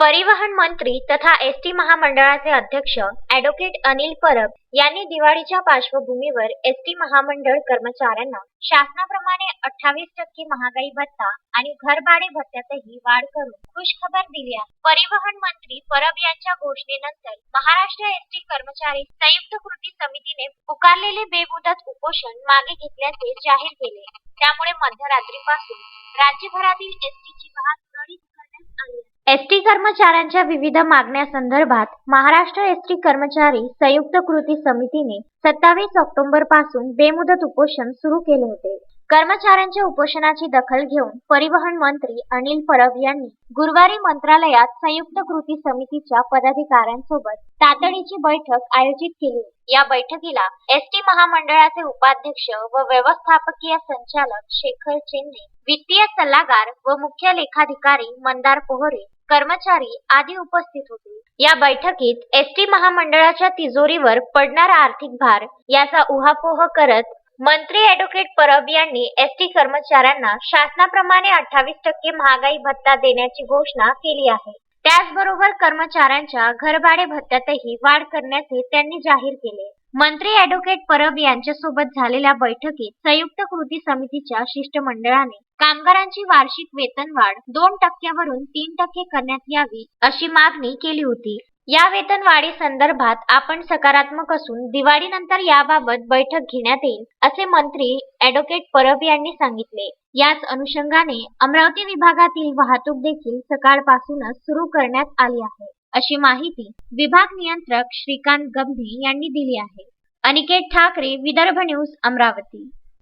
परिवहन मंत्री तथा एस टी महामंडळाचे अध्यक्ष ॲडव्होकेट अनिल परब यांनी दिवाळीच्या पार्श्वभूमीवर एस टी महामंडळ कर्मचाऱ्यांना शासनाप्रमाणे अठ्ठावीस टक्के महागाई भत्ता आणि घरभाडे भत्त्यातही वाढ करून खुशखबर दिली आहे. परिवहन मंत्री परब यांच्या घोषणेनंतर महाराष्ट्र एस टी कर्मचारी संयुक्त कृती समितीने पुकारलेले बेमुदत उपोषण मागे घेतल्याचे जाहीर केले. त्यामुळे मध्यरात्रीपासून राज्यभरातील एस टीची वाहतूक करण्यात आली आहे. एसटी कर्मचाऱ्यांच्या विविध मागण्यासंदर्भात महाराष्ट्र एसटी कर्मचारी संयुक्त कृती समितीने सत्तावीस ऑक्टोबरपासून बेमुदत उपोषण सुरू केले होते. कर्मचाऱ्यांच्या उपोषणाची दखल घेऊन परिवहन मंत्री अनिल परब यांनी गुरुवारी मंत्रालयात संयुक्त कृती समितीच्या पदाधिकाऱ्यांसोबत तातडीची बैठक आयोजित केली. या बैठकीला एसटी महामंडळाचे उपाध्यक्ष व व्यवस्थापकीय संचालक शेखर चेन्ने वित्तीय सल्लागार व मुख्य लेखाधिकारी मंदार पोहरे कर्मचारी आदी उपस्थित होते. या बैठकीत एसटी महामंडळाच्या तिजोरीवर पडणारा आर्थिक भार याचा उहापोह करत मंत्री ॲडव्होकेट परब यांनी एसटी कर्मचाऱ्यांना शासनाप्रमाणे अठ्ठावीस टक्के महागाई भत्ता देण्याची घोषणा केली आहे. त्याचबरोबर कर्मचाऱ्यांच्या घरभाडे भत्त्यातही वाढ करण्याचे त्यांनी जाहीर केले. मंत्री ॲडव्होकेट परब यांच्यासोबत झालेल्या बैठकीत संयुक्त कृती समितीच्या शिष्टमंडळाने कामगारांची वार्षिक वेतनवाढ दोन टक्क्यावरून तीन टक्के करण्यात यावी अशी मागणी केली होती. या वेतनवाढी संदर्भात आपण सकारात्मक असून दिवाळीनंतर याबाबत बैठक घेण्यात येईल असे मंत्री ॲडव्होकेट परब यांनी सांगितले. याच अनुषंगाने अमरावती विभागातील वाहतूक देखील सकाळपासूनच सुरू करण्यात आली आहे. अशी माहिती विभाग नियंत्रक श्रीकांत गंभे यांनी दिली आहे. अनिकेत ठाकरे विदर्भ न्यूज अमरावती.